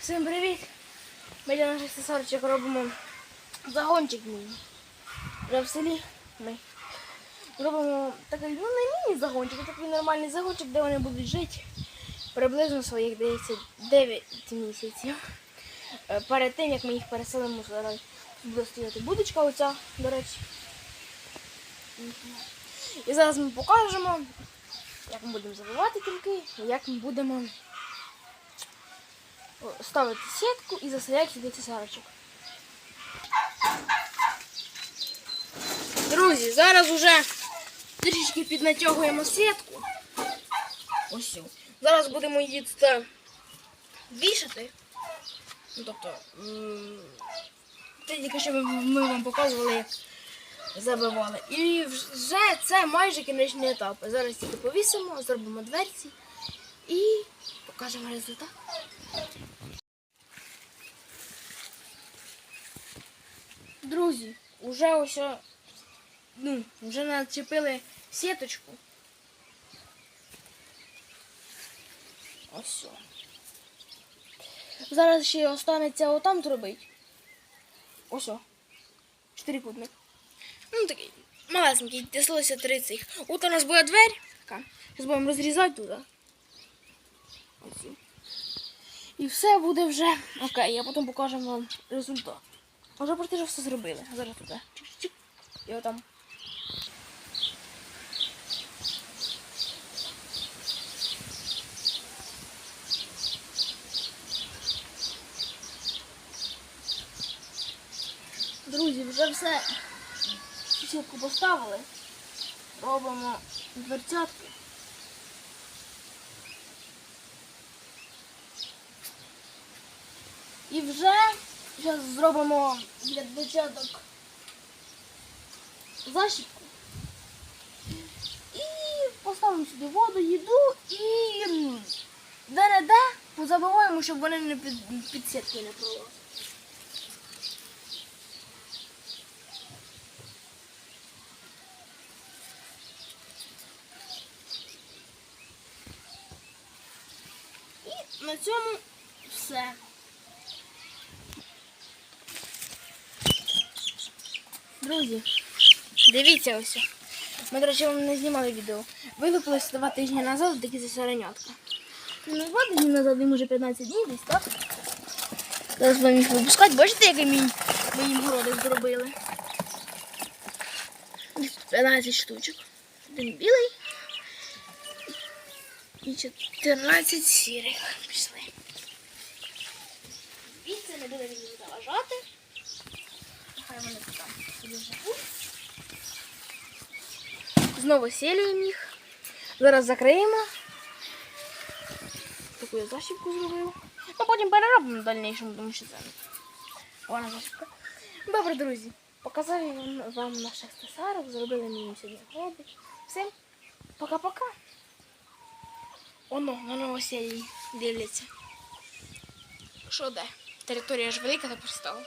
Всім привіт! Ми для наших сесарчик робимо загончик міні. Вже в селі ми робимо такий, ну не міні-загончик, а такий нормальний загончик, де вони будуть жити приблизно своїх здається, 9 місяців. Е, Перед тим, як ми їх переселимо зараз буде стояти будочка оця, до речі. І зараз ми покажемо, як ми будемо забивати кільки, і як ми будемо ставити сітку і заселяти сюди цесарочок. Друзі, зараз уже трішки піднатягуємо сітку. Ось. Зараз будемо її тут вішати. Ну, тобто, це тільки що ми вам показували, як забивали. І вже це майже кінечний етап. Зараз тільки повісимо, зробимо дверці і покажемо результат. Друзі, вже ось ну, вже начепили сіточку. Ось. Зараз ще останеться отам зробити. Ось. Чотирикутник. Ну такий малесенький, тислося три цих. От у нас буде двері. Зараз будемо розрізати туди. Ось. І все буде вже окей, я потім покажу вам результат. Вже практично все зробили. Зараз туди. І отам. Друзі, вже все сітку поставили. Робимо дверцятки. І вже зараз зробимо для дверцяток защіпку. І поставимо сюди воду, їду і де-не-де позабиваємо, щоб вони не під, під сітки не пролазили. І на цьому все. Друзі, дивіться ось. Ми, до речі, вам не знімали відео. Вилупились два тижні назад такі засоренятка. Ну, два тижні назад, їм вже 15 днів десь, так? Зараз будемо їх випускати. Бачите, який мій, ми городик зробили? Десь 15 штучок. Один білий і 14 сірих пішли. Звідси не будемо їм заважати. Нехай вони там живуть. Знову сілюємо їх. Зараз закриємо. Таку я защіпку зробив. Ну потім переробимо в дальнішому, тому що це вона защіпка. Добре, друзі. Показав я вам, наших стесарок, зробили мені сьогодні хобі. Всім пока-пока. Оно, на новосілі дивляться. Що де? Територія ж велика, тепер стала.